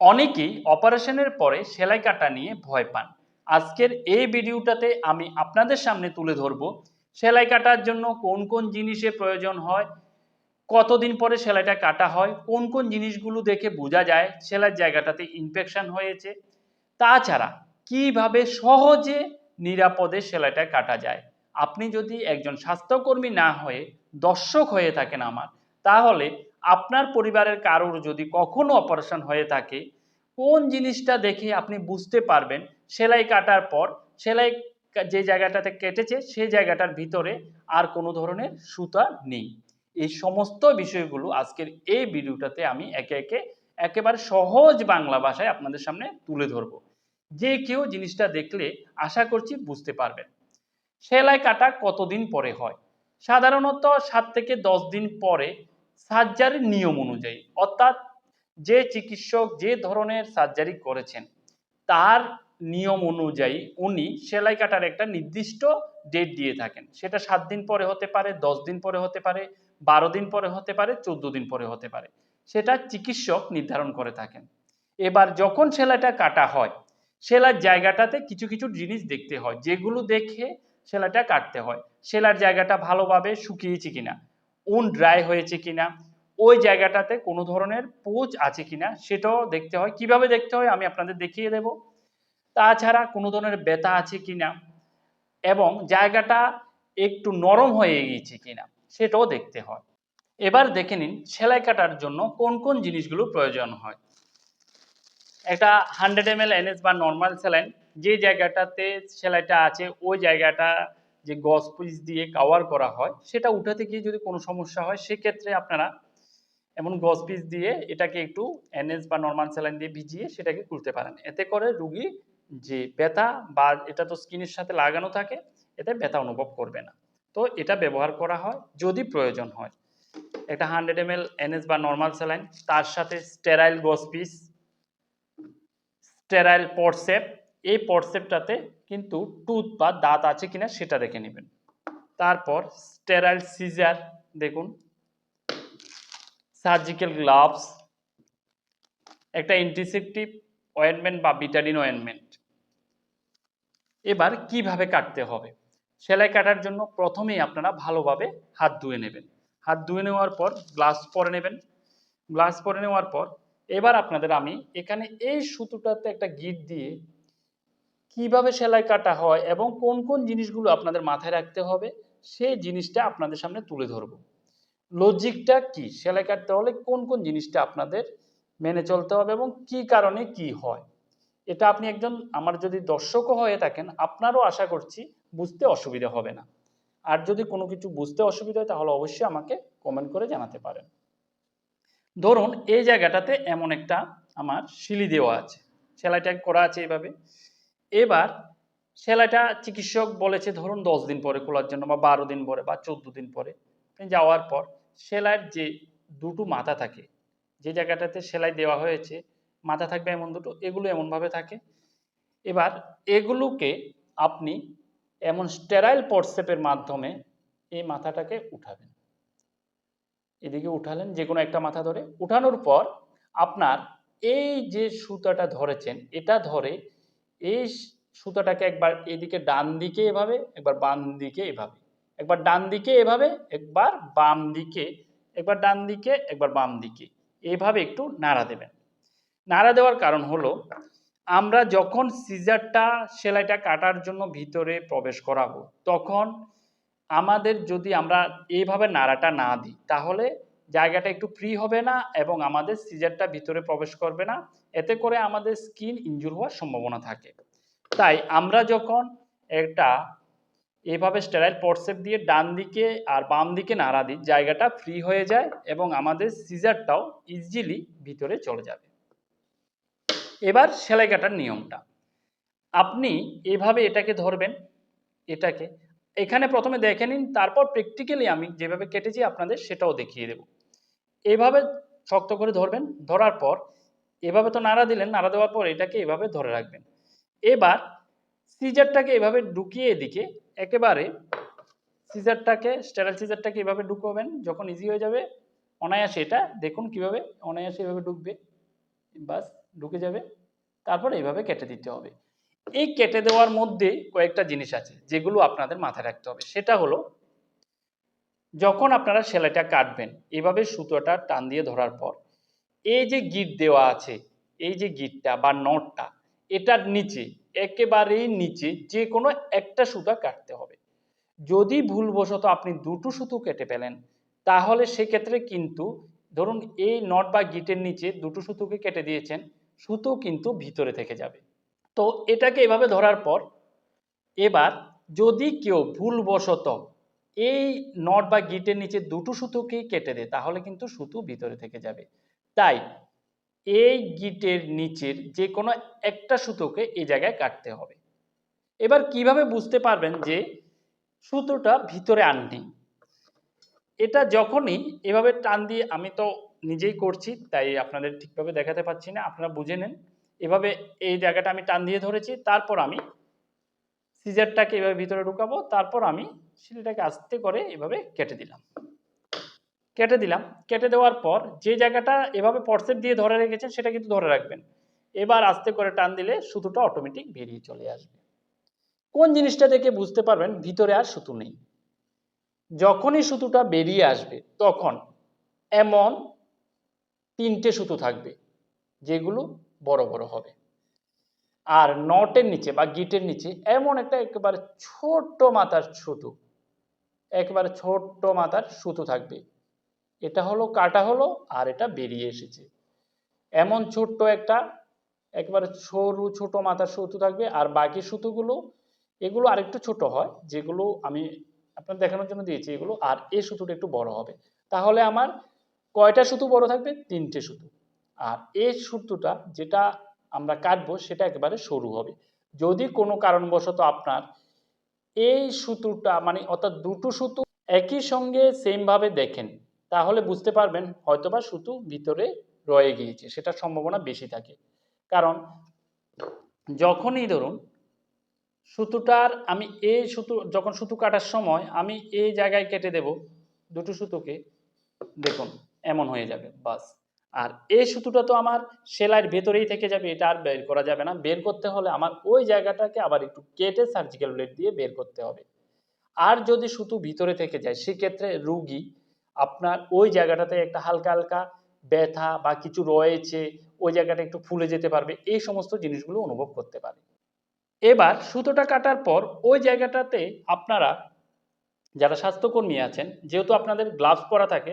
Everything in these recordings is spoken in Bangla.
অনেকেই অপারেশনের পরে সেলাই কাটা নিয়ে ভয় পান। আজকের এই ভিডিওটাতে আমি আপনাদের সামনে তুলে ধরব সেলাই কাটার জন্য কোন কোন জিনিসের প্রয়োজন হয়, কতদিন পরে সেলাইটা কাটা হয়, কোন কোন জিনিসগুলো দেখে বোঝা যায় সেলাই জায়গাটাতে ইনফেকশন হয়েছে, তাছাড়া কীভাবে সহজে নিরাপদে সেলাইটা কাটা যায়। আপনি যদি একজন স্বাস্থ্যকর্মী না হয়ে দর্শক হয়ে থাকেন আমার, তাহলে আপনার পরিবারের কারোর যদি কখনো অপারেশন হয়ে থাকে, কোন জিনিসটা দেখে আপনি বুঝতে পারবেন? সেলাই কাটার পর, সেলাই যে জায়গাটাতে কেটেছে সেই জায়গাটার ভিতরে আর কোনো ধরনের সুতা নেই। এই সমস্ত বিষয়গুলো আজকের এই ভিডিওটাতে আমি একে একে একেবারে সহজ বাংলা ভাষায় আপনাদের সামনে তুলে ধরবো। যে কেউ জিনিসটা দেখলে আশা করছি বুঝতে পারবেন। সেলাই কাটা কতদিন পরে হয়? সাধারণত সাত থেকে দশ দিন পরে সার্জারির নিয়ম অনুযায়ী, অর্থাৎ যে চিকিৎসক যে ধরনের সার্জারি করেছেন, তার নিয়ম অনুযায়ী উনি সেলাই কাটার একটা নির্দিষ্ট ডেট দিয়ে থাকেন। সেটা সাত দিন পরে হতে পারে, দশ দিন পরে হতে পারে, বারো দিন পরে হতে পারে, চোদ্দ দিন পরে হতে পারে। সেটা চিকিৎসক নির্ধারণ করে থাকেন। এবার যখন সেলাইটা কাটা হয় সেলার জায়গাটাতে কিছু কিছু জিনিস দেখতে হয়, যেগুলো দেখে সেলাইটা কাটতে হয়। সেলার জায়গাটা ভালোভাবে শুকিয়েছে কিনা উন ড্রাই হয়েছে কিনা, ওই জায়গাটাতে কোনো ধরনের পোচ আছে কিনা, সেটাও দেখতে হয়। কীভাবে দেখতে হয় আমি আপনাদের দেখিয়ে দেব। তাছাড়া কোনো ধরনের ব্যথা আছে কিনা এবং জায়গাটা একটু নরম হয়ে গিয়েছে কিনা, সেটাও দেখতে হয়। এবার দেখে নিন সেলাই কাটার জন্য কোন কোন জিনিসগুলো প্রয়োজন হয়। একটা hundred M L N S বা নর্মাল সেলাইন যে জায়গাটাতে সেলাইটা আছে, ওই জায়গাটা যে গস পিস দিয়ে কাওয়ার করা হয়, সেটা উঠাতে গিয়ে যদি কোনো সমস্যা হয়, সেক্ষেত্রে আপনারা এমন গস পিস দিয়ে এটাকে একটু এনএস বা নর্মাল স্যালাইন দিয়ে ভিজিয়ে সেটাকে খুলতে পারেন। এতে করে রুগী যে ব্যথা বা এটা তো স্কিনের সাথে লাগানো থাকে, এতে ব্যথা অনুভব করবে না। তো এটা ব্যবহার করা হয় যদি প্রয়োজন হয়। একটা হান্ড্রেড এম এল এনএস বা নর্মাল স্যালাইন তার সাথে sterile gauze piece sterile forceps এই পটসেপটাতে কিন্তু টুথ বা দাঁত আছে কিনা সেটা দেখে নেবেন। তারপর স্টেরাইল সিজার দেখুন। সার্জিক্যাল গ্লাভস একটা অ্যান্টিসেপটিভ অয়েনমেন্ট বা বিটাডিন অয়েনমেন্ট এবার কীভাবে কাটতে হবে? সেলাই কাটার জন্য প্রথমেই আপনারা ভালোভাবে হাত ধুয়ে নেবেন। হাত ধুয়ে নেওয়ার পর গ্লাস পরে নেবেন। গ্লাস পরে নেওয়ার পর এবার আপনাদের আমি এখানে এই সুতোটাতে একটা গিট দিয়ে কীভাবে সেলাই কাটা হয় এবং কোন কোন জিনিসগুলো আপনাদের মাথায় রাখতে হবে, সেই জিনিসটা আপনাদের সামনে তুলে ধরবো। লজিকটা কি? সেলাই কাটতে হলে কোন কোন জিনিসটা আপনাদের মেনে চলতে হবে এবং কি কারণে কি হয়? এটা আপনি একজন, আমার যদি দর্শকও হয়ে থাকেন, আপনারও আশা করছি বুঝতে অসুবিধা হবে না। আর যদি কোনো কিছু বুঝতে অসুবিধা হয়, তাহলে অবশ্যই আমাকে কমেন্ট করে জানাতে পারেন। ধরুন, এই জায়গাটাতে এমন একটা আমার শিলি দেওয়া আছে। সেলাইটা করা আছে এইভাবে এবার সেলাইটা চিকিৎসক বলেছে, ধরুন দশ দিন পরে খোলার জন্য বা বারো দিন পরে বা চোদ্দ দিন পরে। যাওয়ার পর সেলাইয়ের যে দুটো মাথা থাকে, যে জায়গাটাতে সেলাই দেওয়া হয়েছে, মাথা থাকবে এমন দুটো, এগুলো এমনভাবে থাকে। এবার এগুলোকে আপনি এমন স্টেরাইল পটসেপের মাধ্যমে এই মাথাটাকে উঠাবেন। এদিকে উঠালেন, যে কোনো একটা মাথা ধরে। উঠানোর পর আপনার এই যে সুতাটা ধরেছেন, এটা ধরে এই সুতাটাকে একবার এদিকে ডান দিকে এভাবে, একবার বাম দিকে এভাবে। একবার ডান দিকে এভাবে, একবার বাম দিকে, একবার ডান দিকে, একবার বাম দিকে। এভাবে একটু নাড়া দেবেন। নাড়া দেওয়ার কারণ হলো, আমরা যখন সিজারটা, সেলাইটা কাটার জন্য ভিতরে প্রবেশ করাবো, তখন আমাদের যদি আমরা এইভাবে নাড়াটা না দিই, তাহলে জায়গাটা একটু ফ্রি হবে না এবং আমাদের সিজারটা ভিতরে প্রবেশ করবে না। এতে করে আমাদের স্কিন ইনজুর হওয়ার সম্ভাবনা থাকে। তাই আমরা যখন একটা এভাবে স্টেরাইল পটসেপ দিয়ে ডান দিকে আর বাম দিকে নাড়া দিই, জায়গাটা ফ্রি হয়ে যায় এবং আমাদের সিজারটাও ইজিলি ভিতরে চলে যাবে। এবার সেলাই কাটার নিয়মটা। আপনি এভাবে এটাকে ধরবেন, এটাকে। এখানে প্রথমে দেখে নিন, তারপর প্র্যাকটিক্যালি আমি যেভাবে কেটেছি আপনাদের সেটাও দেখিয়ে দেব। এভাবে শক্ত করে ধরবেন, ধরার পর এভাবে তো নাড়া দিলেন, নাড়া দেওয়ার পর এটাকে এভাবে ধরে রাখবেন। এবার সিজারটাকে এভাবে ঢুকিয়ে এদিকে একেবারে সিজারটাকে স্টেরাল সিজারটাকে এভাবে ঢুকবেন, যখন ইজি হয়ে যাবে, অনায়াসে এটা দেখুন কীভাবে অনায়াসে এভাবে ঢুকবে, বাস ঢুকে যাবে, তারপর এইভাবে কেটে দিতে হবে। এই কেটে দেওয়ার মধ্যে কয়েকটা জিনিস আছে, যেগুলো আপনাদের মাথায় রাখতে হবে। সেটা হলো যখন আপনারা সেলাইটা কাটবেন, এভাবে সুতোটা টান দিয়ে ধরার পর, এই যে গিট দেওয়া আছে, এই যে গিটটা বা নটটা, এটার নিচে, একেবারেই নিচে যে কোনো একটা সুতা কাটতে হবে। যদি ভুলবশত আপনি দুটো সুতো কেটে ফেলেন, তাহলে সেক্ষেত্রে কিন্তু ধরুন এই নট বা গিটের নিচে দুটো সুতোকে কেটে দিয়েছেন, সুতো কিন্তু ভিতরে থেকে যাবে। তো এটাকে এভাবে ধরার পর, এবার যদি কেউ ভুলবশত এই নট বা গিটের নিচে দুটো সুতোকেই কেটে দেয় তাহলে কিন্তু সুতো ভিতরে থেকে যাবে। তাই এই গিটের নিচের যে কোনো একটা সুতোকে এই জায়গায় কাটতে হবে। এবার কীভাবে বুঝতে পারবেন যে সুতোটা ভিতরে আননি? এটা যখনই এভাবে টান দিয়ে, আমি তো নিজেই করছি, তাই আপনাদের ঠিকভাবে দেখাতে পাচ্ছি না, আপনারা বুঝে নেন। এভাবে এই জায়গাটা আমি টান দিয়ে ধরেছি, তারপর আমি সিজারটাকে এভাবে ভিতরে ঢুকাবো, তারপর আমি সিলিটাকে আস্তে করে এভাবে কেটে দিলাম। কেটে দিলাম। কেটে দেওয়ার পর যে জায়গাটা এভাবে পটসেট দিয়ে ধরে রেখেছেন, সেটা কিন্তু ধরে রাখবেন। এবার আস্তে করে টান দিলে সুতোটা অটোমেটিক বেরিয়ে চলে আসবে। কোন জিনিসটা দেখে বুঝতে পারবেন, ভিতরে আর সুতো নেই। যখনই সুতোটা বেরিয়ে আসবে, তখন এমন তিনটে সুতো থাকবে, যেগুলো বড় বড় হবে। আর নটের নিচে বা গিটের নিচে এমন একটা একেবারে ছোট্ট মাথার সুতো। একেবারে ছোট্ট মাথার সুতো থাকবে। এটা হলো, কাটা হলো, আর এটা বেরিয়ে এসেছে। এমন ছোট্ট একটা, একেবারে সরু ছোট মাথার সুতো থাকবে, আর বাকি সুতোগুলো, এগুলো আরেকটু ছোট হয়, যেগুলো আমি আপনার দেখানোর জন্য দিয়েছি এগুলো, আর এই সুতোটা একটু বড় হবে। তাহলে আমার কয়টা সুতো বড় থাকবে? তিনটে সুতো। আর এই সুতোটা, যেটা আমরা কাটবো, সেটা একেবারে সরু হবে। যদি কোনো কারণবশত আপনার এই সুতোটা মানে অর্থাৎ দুটো সুতো একই সঙ্গে সেমভাবে দেখেন, তাহলে বুঝতে পারবেন হয়তোবা সুতো ভিতরে রয়ে গিয়েছে, সেটার সম্ভাবনা বেশি থাকে। কারণ যখনই ধরুন সুতোটার আমি এই সুতো, যখন সুতো কাটার সময় আমি এই জায়গায় কেটে দেব দুটো সুতোকে, দেখুন এমন হয়ে যাবে, বাস। আর এই সুতোটা তো আমার সেলাইয়ের ভেতরেই থেকে যাবে, এটা আর বের করা যাবে না। বের করতে হলে আমার ওই জায়গাটাকে আবার একটু কেটে সার্জিক্যাল ব্লেড দিয়ে বের করতে হবে। আর যদি সুতো ভিতরে থেকে যায়, সেক্ষেত্রে রুগী আপনার ওই জায়গাটাতে একটা হালকা হালকা ব্যথা বা কিছু রয়েছে, ওই জায়গাটা একটু ফুলে যেতে পারবে, এই সমস্ত জিনিসগুলো অনুভব করতে পারে। এবার সুতোটা কাটার পর ওই জায়গাটাতে আপনারা যারা স্বাস্থ্যকর্মী আছেন, যেহেতু আপনাদের গ্লাভস পরা থাকে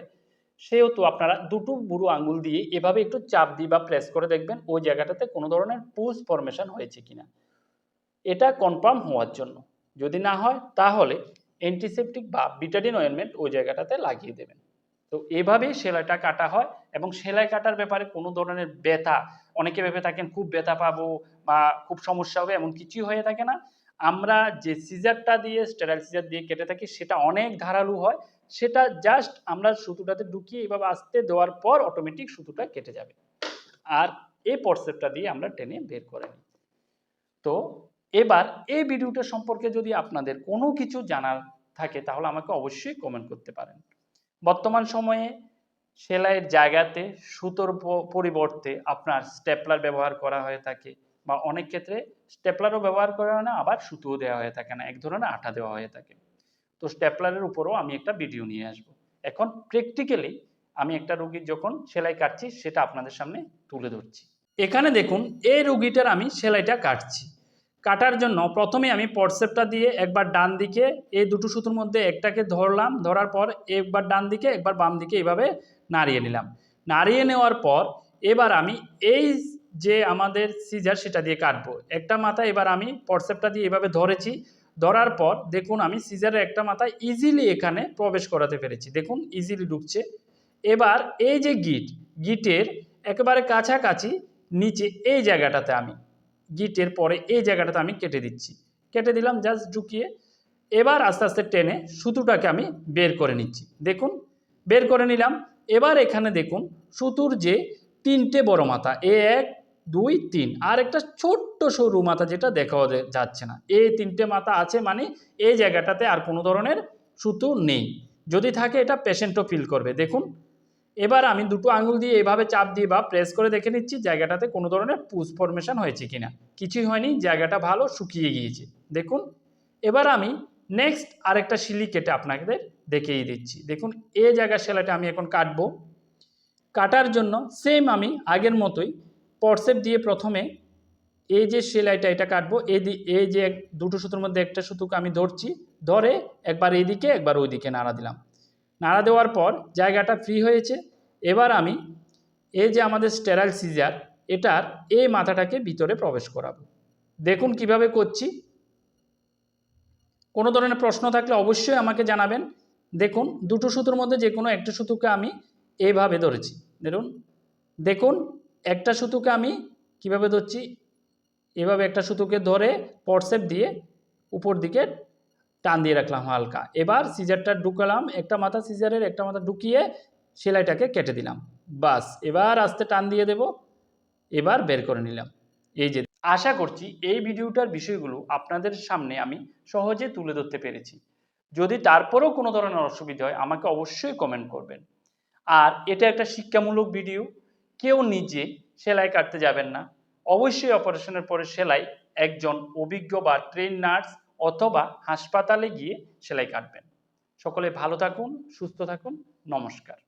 সেহেতু আপনারা দুটো বুড়ো আঙুল দিয়ে এভাবে একটু চাপ দিয়ে বা প্রেস করে দেখবেন, ওই জায়গাটাতে কোনো ধরনের পুজ ফরমেশন হয়েছে কিনা। এটা কনফার্ম হওয়ার জন্য। যদি না হয়, তাহলে অ্যান্টিসেপটিক বা বিটাডিন অয়েনমেন্ট ওই জায়গাটাতে লাগিয়ে দেবেন। তো এভাবেই সেলাইটা কাটা হয় এবং সেলাই কাটার ব্যাপারে কোনো ধরনের ব্যথা, অনেকে ভেবে থাকেন খুব ব্যথা পাবো বা খুব সমস্যা হবে এমন কিছুই হয়ে থাকে না। আমরা যে সিজারটা দিয়ে স্টেরাইল সিজার দিয়ে কেটে থাকি, সেটা অনেক ধারালু হয় সেটা জাস্ট আমরা সুতোটাতে ঢুকিয়ে এইভাবে আস্তে দেওয়ার পর অটোমেটিক সুতোটা কেটে যাবে। আর এই পটসেপটা দিয়ে আমরা টেনে বের করে নিই। তো এবার এই ভিডিওটা সম্পর্কে যদি আপনাদের কোনো কিছু জানার থাকে, তাহলে আমাকে অবশ্যই কমেন্ট করতে পারেন। বর্তমান সময়ে সেলাইয়ের জায়গাতে সুতোর পরিবর্তে আপনার স্টেপলার ব্যবহার করা হয়ে থাকে বা অনেক ক্ষেত্রে স্টেপলারও ব্যবহার করা হয় না, আবার সুতোও দেওয়া হয়ে থাকে না। এক ধরনের আঠা দেওয়া হয়ে থাকে। তো স্টেপলারের উপরও আমি একটা ভিডিও নিয়ে আসব। এখন প্র্যাকটিক্যালি আমি একটা রুগীর যখন সেলাই কাটছি, সেটা আপনাদের সামনে তুলে ধরছি। এখানে দেখুন, এই রুগীটার আমি সেলাইটা কাটছি। কাটার জন্য প্রথমে আমি পটসেপটা দিয়ে একবার ডান দিকে এই দুটো সুতোর মধ্যে একটাকে ধরলাম, ধরার পর একবার ডান দিকে, একবার বাম দিকে এইভাবে নাড়িয়ে নিলাম। নাড়িয়ে নেওয়ার পর এবার আমি এই যে আমাদের সিজার সেটা দিয়ে কাটবো। একটা মাথা এবার আমি পটসেপটা দিয়ে এভাবে ধরেছি ধরার পর দেখুন আমি সিজারের একটা মাথা ইজিলি এখানে প্রবেশ করাতে পেরেছি। দেখুন ইজিলি ঢুকছে। এবার এই যে গিট গিটের একেবারে কাছাকাছি নিচে এই জায়গাটাতে আমি গিটের পরে এই জায়গাটাতে আমি কেটে দিচ্ছি। কেটে দিলাম জাস্ট ঢুকিয়ে এবার আস্তে আস্তে টেনে সুতোটাকে আমি বের করে নিচ্ছি। দেখুন, বের করে নিলাম। এবার এখানে দেখুন সুতুর যে তিনটে বড় মাথা, এ এক দুই, তিন। আর একটা ছোট্ট সরু মাথা যেটা দেখা যাচ্ছে না। এই তিনটে মাথা আছে মানে এই জায়গাটাতে আর কোনো ধরনের সুতো নেই। যদি থাকে এটা পেশেন্টও ফিল করবে। দেখুন, এবার আমি দুটো আঙুল দিয়ে এভাবে চাপ দিয়ে বা প্রেস করে দেখে নিচ্ছি জায়গাটাতে কোনো ধরনের পুষ ফরমেশন হয়েছে কিনা। কিছুই হয়নি, জায়গাটা ভালো শুকিয়ে গিয়েছে। দেখুন, এবার আমি নেক্সট আরেকটা শিলি কেটে আপনাদের দেখিয়ে দিচ্ছি। দেখুন, এ জায়গার সেলাইটা আমি এখন কাটবো। কাটার জন্য সেম আমি আগের মতোই পটসেপ দিয়ে প্রথমে এই যে সেলাইটা এটা কাটবো, এই এই যে দুটো সুতোর মধ্যে একটা সুতোকে আমি ধরছি, ধরে একবার এইদিকে, একবার ওইদিকে নাড়া দিলাম। নাড়া দেওয়ার পর জায়গাটা ফ্রি হয়েছে। এবার আমি এই যে আমাদের স্টেরাইল সিজার এটার এই মাথাটাকে ভিতরে প্রবেশ করাবো। দেখুন কীভাবে করছি। কোনো ধরনের প্রশ্ন থাকলে অবশ্যই আমাকে জানাবেন। দেখুন, দুটো সুতোর মধ্যে যে কোনো একটা সুতোকে আমি এইভাবে ধরেছি। দেখুন দেখুন একটা সুতোকে আমি কীভাবে ধরছি? এভাবে একটা সুতোকে ধরে পটসেপ দিয়ে উপর দিকে টান দিয়ে রাখলাম হালকা। এবার সিজারটা ঢুকালাম, একটা মাথা সিজারের একটা মাথা ঢুকিয়ে সেলাইটাকে কেটে দিলাম। বাস, এবার আস্তে টান দিয়ে দেব, এবার বের করে নিলাম। এই যে, আশা করছি এই ভিডিওটার বিষয়গুলো আপনাদের সামনে আমি সহজে তুলে ধরতে পেরেছি। যদি তারপরেও কোনো ধরনের অসুবিধা হয়, আমাকে অবশ্যই কমেন্ট করবেন। আর এটা একটা শিক্ষামূলক ভিডিও কেউ নিজে সেলাই কাটতে যাবেন না। অবশ্যই অপারেশনের পরে সেলাই একজন অভিজ্ঞ বা ট্রেন নার্স অথবা হাসপাতালে গিয়ে সেলাই কাটবেন। সকলে ভালো থাকুন, সুস্থ থাকুন, নমস্কার।